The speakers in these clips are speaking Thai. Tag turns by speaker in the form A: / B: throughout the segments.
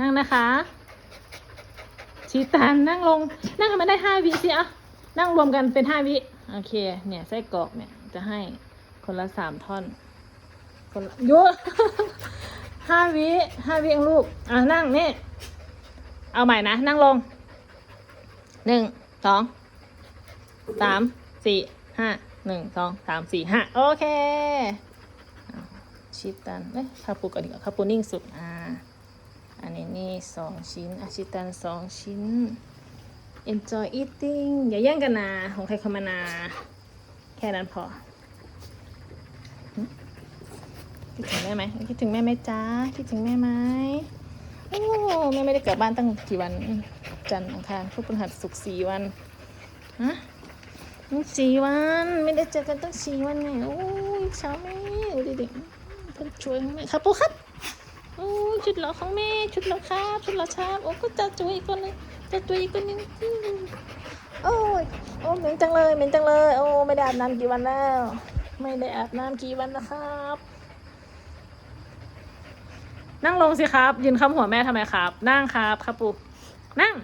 A: นั่งนะคะ ชีตันนั่งลง นั่งให้มันได้ห้าวิสิอะนั่งรวมกันเป็นห้าวิ โอเค เนี่ยไส้กรอกเนี่ยจะให้คนละสามท่อน คนละโยห้าวิห้าวิเองลูก อะนั่งนี่ เอาใหม่นะ นั่งลง หนึ่ง สอง สาม สี่ ห้า หนึ่ง สอง สาม สี่ ห้า โอเค ชิตันเอ้ยคาปูก่อนดีกว่าคาปูนิ่งสุด อ่า สองชิ้น อาชิตันสองชิ้น enjoy eating อย่าแย่งกันนะของใครขอมันนะแค่นั้นพอคิดถึงแม่ไหมคิดถึงแม่ไหมจ้าคิดถึงแม่ไหมโอ้แม่ไม่ได้กลับบ้านตั้งกี่วัน จันทร์อังคารพุธพฤหัสศุกร์สี่วันฮะสี่วัน ไม่ได้เจอกันตั้งสี่วันไงโอ้ยเช้าแม่ดูดิดิเพิ่งช่วยแม่ครับปุ๊ครับ โอ้ยชุดหล่อของแม่ชุดหล่อครับชุดหล่อชาบโอ้ก็จะจุยอีกคนนึงจะจุยอีกคนนึงโอ้ยโอ้เหม็นจังเลยเหม็นจังเลย โอ้ไม่ได้อาบน้ำกี่วันแล้ว ไม่ได้อาบน้ำกี่วันนะครับ นั่งลงสิครับ ยืนค้ำหัวแม่ทำไมครับ นั่งครับครับปูนั่ง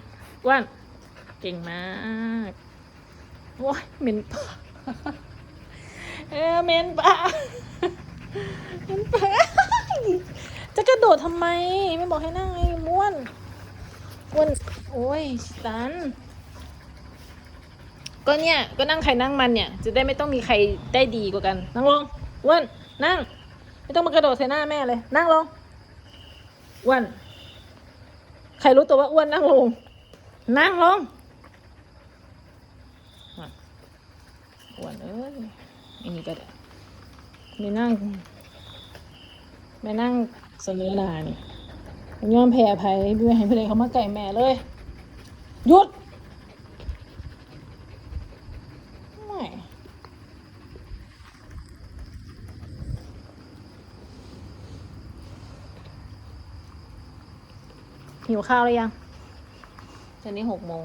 A: อ้วนเก่งมากโอ้ยเหม็นปากเออเหม็นปากเหม็นปะ ระโดดทำไม ไม่บอกให้นั่งไงม้วนม้วนโอ้ยตันก็เนี่ย ก็นั่งใครนั่งมันเนี่ย จะได้ไม่ต้องมีใครได้ดีกว่ากัน นั่งลงอ้วนนั่ง ไม่ต้องมากระโดดใส่หน้าแม่เลย นั่งลงอ้วนใครรู้ตัวว่าอ้วนนั่งลง นั่งลงอ้วนเอ้ยอันนี้ก็ได้ไม่นั่งไม่นั่ง เสนอหนานี่ยอมแพ้ภัยเพื่อให้เพื่อนเขามาไก่แม่เลย หยุด ไม่ หิวข้าวหรือยังตอนนี้หกโมง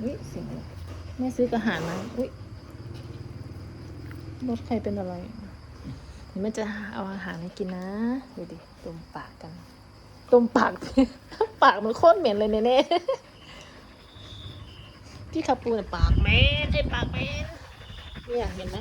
A: อุ้ยเสียงอะไรแม่ซื้อกระหารมาอุ้ยรถใครเป็นอะไร เดี๋ยวแม่จะเอาอาหารให้กินนะดูดิตุมปากกันตุมปาก ปากมันโคตรเหม็นเลยเน่ๆพี่คาปูเนี่ยปากเหม็นไอ้ปากเหม็นเนี่ยเห็นไหม